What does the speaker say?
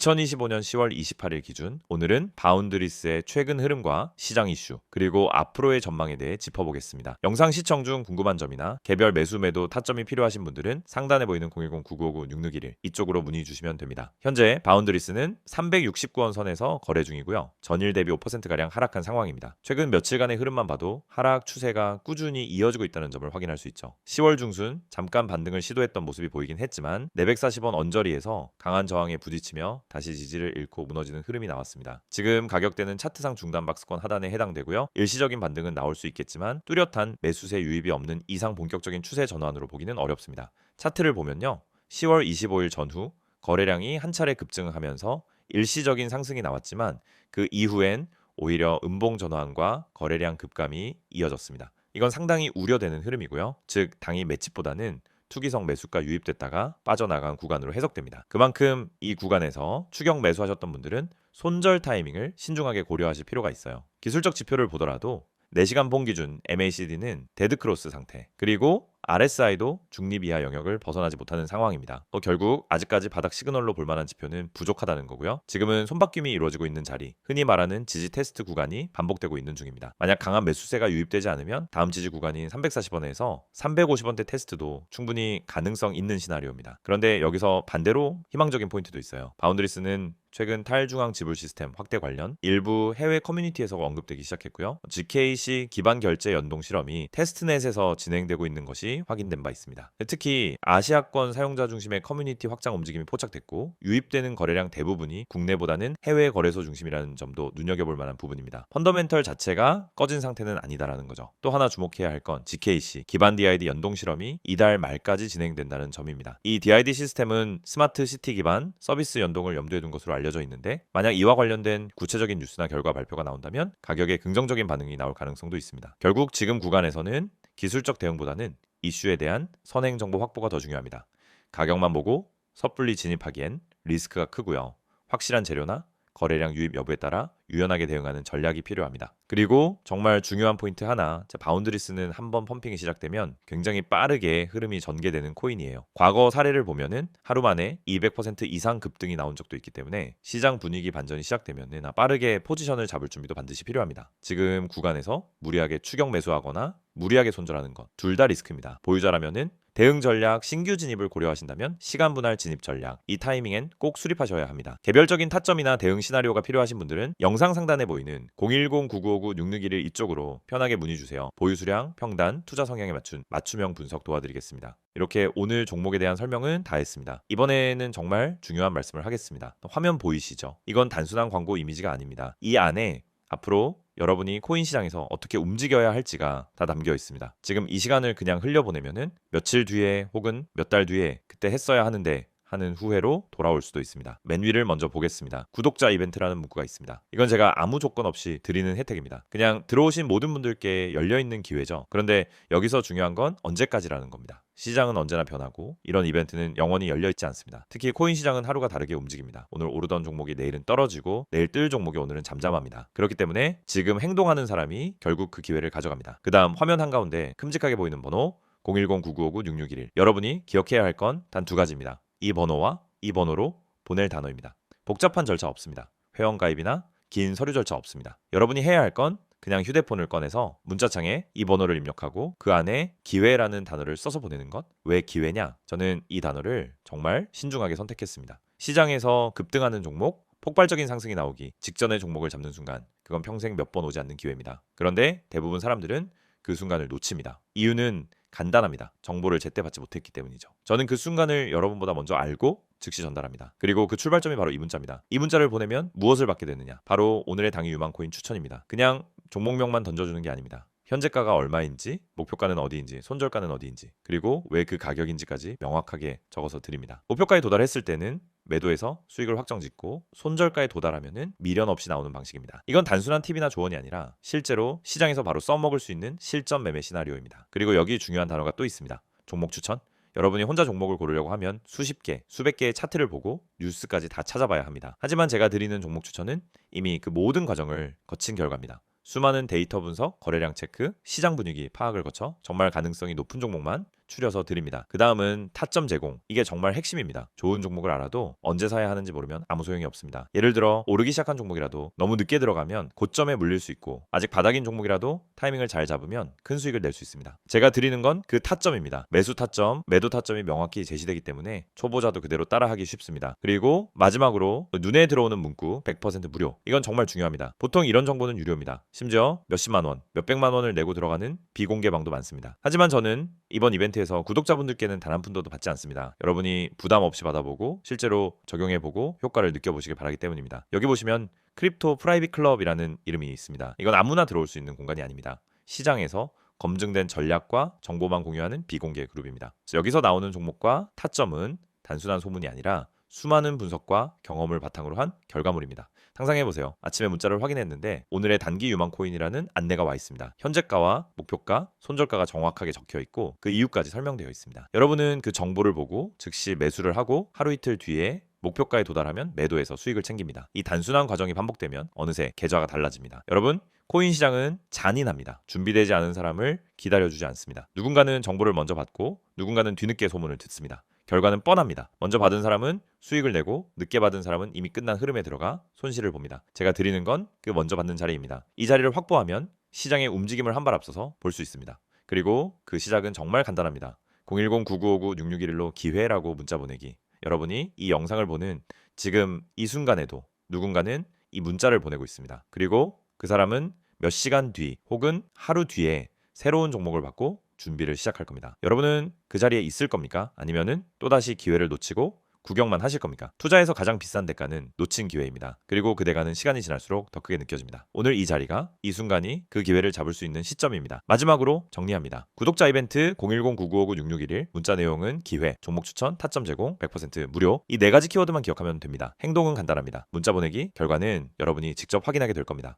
2025년 10월 28일 기준 오늘은 바운드리스의 최근 흐름과 시장 이슈 그리고 앞으로의 전망에 대해 짚어보겠습니다. 영상 시청 중 궁금한 점이나 개별 매수 매도 타점이 필요하신 분들은 상단에 보이는 010-9959-6611 이쪽으로 문의 주시면 됩니다. 현재 바운드리스는 369원 선에서 거래 중이고요. 전일 대비 5%가량 하락한 상황입니다. 최근 며칠간의 흐름만 봐도 하락 추세가 꾸준히 이어지고 있다는 점을 확인할 수 있죠. 10월 중순 잠깐 반등을 시도했던 모습이 보이긴 했지만 440원 언저리에서 강한 저항에 부딪히며 다시 지지를 잃고 무너지는 흐름이 나왔습니다. 지금 가격대는 차트상 중단 박스권 하단에 해당되고요. 일시적인 반등은 나올 수 있겠지만 뚜렷한 매수세 유입이 없는 이상 본격적인 추세 전환으로 보기는 어렵습니다. 차트를 보면요. 10월 25일 전후 거래량이 한 차례 급증하면서 일시적인 상승이 나왔지만 그 이후엔 오히려 음봉 전환과 거래량 급감이 이어졌습니다. 이건 상당히 우려되는 흐름이고요. 즉 당이 맷집보다는 투기성 매수가 유입됐다가 빠져나간 구간으로 해석됩니다. 그만큼 이 구간에서 추격 매수하셨던 분들은 손절 타이밍을 신중하게 고려하실 필요가 있어요. 기술적 지표를 보더라도 4시간 봉 기준 MACD는 데드크로스 상태 그리고 RSI도 중립 이하 영역을 벗어나지 못하는 상황입니다. 또 결국 아직까지 바닥 시그널로 볼 만한 지표는 부족하다는 거고요. 지금은 손바뀜이 이루어지고 있는 자리, 흔히 말하는 지지 테스트 구간이 반복되고 있는 중입니다. 만약 강한 매수세가 유입되지 않으면 다음 지지 구간인 340원에서 350원대 테스트도 충분히 가능성 있는 시나리오입니다. 그런데 여기서 반대로 희망적인 포인트도 있어요. 바운드리스는 최근 탈중앙 지불 시스템 확대 관련 일부 해외 커뮤니티에서 언급되기 시작했고요. GKC 기반 결제 연동 실험이 테스트넷에서 진행되고 있는 것이 확인된 바 있습니다. 특히 아시아권 사용자 중심의 커뮤니티 확장 움직임이 포착됐고 유입되는 거래량 대부분이 국내보다는 해외 거래소 중심이라는 점도 눈여겨볼 만한 부분입니다. 펀더멘털 자체가 꺼진 상태는 아니다라는 거죠. 또 하나 주목해야 할 건 GKC 기반 DID 연동 실험이 이달 말까지 진행된다는 점입니다. 이 DID 시스템은 스마트 시티 기반 서비스 연동을 염두에 둔 것으로 알려 져 있는데 만약 이와 관련된 구체적인 뉴스나 결과 발표가 나온다면 가격에 긍정적인 반응이 나올 가능성도 있습니다. 결국 지금 구간에서는 기술적 대응보다는 이슈에 대한 선행 정보 확보가 더 중요합니다. 가격만 보고 섣불리 진입하기엔 리스크가 크고요. 확실한 재료나 거래량 유입 여부에 따라 유연하게 대응하는 전략이 필요합니다. 그리고 정말 중요한 포인트 하나, 바운드리스는 한 번 펌핑이 시작되면 굉장히 빠르게 흐름이 전개되는 코인이에요. 과거 사례를 보면은 하루 만에 200% 이상 급등이 나온 적도 있기 때문에 시장 분위기 반전이 시작되면은 빠르게 포지션을 잡을 준비도 반드시 필요합니다. 지금 구간에서 무리하게 추격 매수하거나 무리하게 손절하는 것 둘 다 리스크입니다. 보유자라면은 대응 전략 신규 진입을 고려하신다면 시간 분할 진입 전략 이 타이밍엔 꼭 수립하셔야 합니다. 개별적인 타점이나 대응 시나리오가 필요하신 분들은 영상 상단에 보이는 010-9959-661 이쪽으로 편하게 문의 주세요. 보유 수량, 평단, 투자 성향에 맞춘 맞춤형 분석 도와드리겠습니다. 이렇게 오늘 종목에 대한 설명은 다 했습니다. 이번에는 정말 중요한 말씀을 하겠습니다. 화면 보이시죠? 이건 단순한 광고 이미지가 아닙니다. 이 안에 앞으로 여러분이 코인 시장에서 어떻게 움직여야 할지가 다 담겨 있습니다. 지금 이 시간을 그냥 흘려보내면은 며칠 뒤에 혹은 몇 달 뒤에 그때 했어야 하는데 하는 후회로 돌아올 수도 있습니다. 맨 위를 먼저 보겠습니다. 구독자 이벤트라는 문구가 있습니다. 이건 제가 아무 조건 없이 드리는 혜택입니다. 그냥 들어오신 모든 분들께 열려있는 기회죠. 그런데 여기서 중요한 건 언제까지라는 겁니다. 시장은 언제나 변하고 이런 이벤트는 영원히 열려 있지 않습니다. 특히 코인 시장은 하루가 다르게 움직입니다. 오늘 오르던 종목이 내일은 떨어지고 내일 뜰 종목이 오늘은 잠잠합니다. 그렇기 때문에 지금 행동하는 사람이 결국 그 기회를 가져갑니다. 그다음 화면 한가운데 큼직하게 보이는 번호 010-9959-6611 여러분이 기억해야 할 건 단 두 가지입니다. 이 번호와 이 번호로 보낼 단어입니다. 복잡한 절차 없습니다. 회원 가입이나 긴 서류 절차 없습니다. 여러분이 해야 할 건 그냥 휴대폰을 꺼내서 문자창에 이 번호를 입력하고 그 안에 기회라는 단어를 써서 보내는 것. 왜 기회냐? 저는 이 단어를 정말 신중하게 선택했습니다. 시장에서 급등하는 종목, 폭발적인 상승이 나오기 직전의 종목을 잡는 순간 그건 평생 몇 번 오지 않는 기회입니다. 그런데 대부분 사람들은 그 순간을 놓칩니다. 이유는 간단합니다. 정보를 제때 받지 못했기 때문이죠. 저는 그 순간을 여러분보다 먼저 알고 즉시 전달합니다. 그리고 그 출발점이 바로 이 문자입니다. 이 문자를 보내면 무엇을 받게 되느냐? 바로 오늘의 당일 유망코인 추천입니다. 그냥 종목명만 던져주는 게 아닙니다. 현재가가 얼마인지, 목표가는 어디인지, 손절가는 어디인지, 그리고 왜 그 가격인지까지 명확하게 적어서 드립니다. 목표가에 도달했을 때는 매도해서 수익을 확정짓고 손절가에 도달하면은 미련 없이 나오는 방식입니다. 이건 단순한 팁이나 조언이 아니라 실제로 시장에서 바로 써먹을 수 있는 실전 매매 시나리오입니다. 그리고 여기 중요한 단어가 또 있습니다. 종목 추천. 여러분이 혼자 종목을 고르려고 하면 수십 개, 수백 개의 차트를 보고 뉴스까지 다 찾아봐야 합니다. 하지만 제가 드리는 종목 추천은 이미 그 모든 과정을 거친 결과입니다. 수많은 데이터 분석, 거래량 체크, 시장 분위기 파악을 거쳐 정말 가능성이 높은 종목만 추려서 드립니다. 그 다음은 타점 제공. 이게 정말 핵심입니다. 좋은 종목을 알아도 언제 사야 하는지 모르면 아무 소용이 없습니다. 예를 들어 오르기 시작한 종목이라도 너무 늦게 들어가면 고점에 물릴 수 있고 아직 바닥인 종목이라도 타이밍을 잘 잡으면 큰 수익을 낼 수 있습니다. 제가 드리는 건 그 타점입니다. 매수 타점, 매도 타점이 명확히 제시되기 때문에 초보자도 그대로 따라하기 쉽습니다. 그리고 마지막으로 눈에 들어오는 문구 100% 무료. 이건 정말 중요합니다. 보통 이런 정보는 유료입니다. 심지어 몇십만 원, 몇백만 원을 내고 들어가는 비공개 방도 많습니다. 하지만 저는 이번 이벤트에서 구독자분들께는 단 한 푼도 받지 않습니다. 여러분이 부담 없이 받아보고 실제로 적용해보고 효과를 느껴보시길 바라기 때문입니다. 여기 보시면 크립토 프라이빗 클럽이라는 이름이 있습니다. 이건 아무나 들어올 수 있는 공간이 아닙니다. 시장에서 검증된 전략과 정보만 공유하는 비공개 그룹입니다. 여기서 나오는 종목과 타점은 단순한 소문이 아니라 수많은 분석과 경험을 바탕으로 한 결과물입니다. 상상해 보세요. 아침에 문자를 확인했는데 오늘의 단기 유망 코인이라는 안내가 와 있습니다. 현재가와 목표가, 손절가가 정확하게 적혀 있고 그 이유까지 설명되어 있습니다. 여러분은 그 정보를 보고 즉시 매수를 하고 하루 이틀 뒤에 목표가에 도달하면 매도해서 수익을 챙깁니다. 이 단순한 과정이 반복되면 어느새 계좌가 달라집니다. 여러분, 코인 시장은 잔인합니다. 준비되지 않은 사람을 기다려주지 않습니다. 누군가는 정보를 먼저 받고 누군가는 뒤늦게 소문을 듣습니다. 결과는 뻔합니다. 먼저 받은 사람은 수익을 내고 늦게 받은 사람은 이미 끝난 흐름에 들어가 손실을 봅니다. 제가 드리는 건 그 먼저 받는 자리입니다. 이 자리를 확보하면 시장의 움직임을 한 발 앞서서 볼 수 있습니다. 그리고 그 시작은 정말 간단합니다. 010-9959-6611로 기회라고 문자 보내기. 여러분이 이 영상을 보는 지금 이 순간에도 누군가는 이 문자를 보내고 있습니다. 그리고 그 사람은 몇 시간 뒤 혹은 하루 뒤에 새로운 종목을 받고 준비를 시작할 겁니다. 여러분은 그 자리에 있을 겁니까? 아니면은 또다시 기회를 놓치고 구경만 하실 겁니까? 투자에서 가장 비싼 대가는 놓친 기회입니다. 그리고 그 대가는 시간이 지날수록 더 크게 느껴집니다. 오늘 이 자리가 이 순간이 그 기회를 잡을 수 있는 시점입니다. 마지막으로 정리합니다. 구독자 이벤트 010-9959-6611 문자 내용은 기회, 종목 추천, 타점 제공, 100% 무료 이 네 가지 키워드만 기억하면 됩니다. 행동은 간단합니다. 문자 보내기, 결과는 여러분이 직접 확인하게 될 겁니다.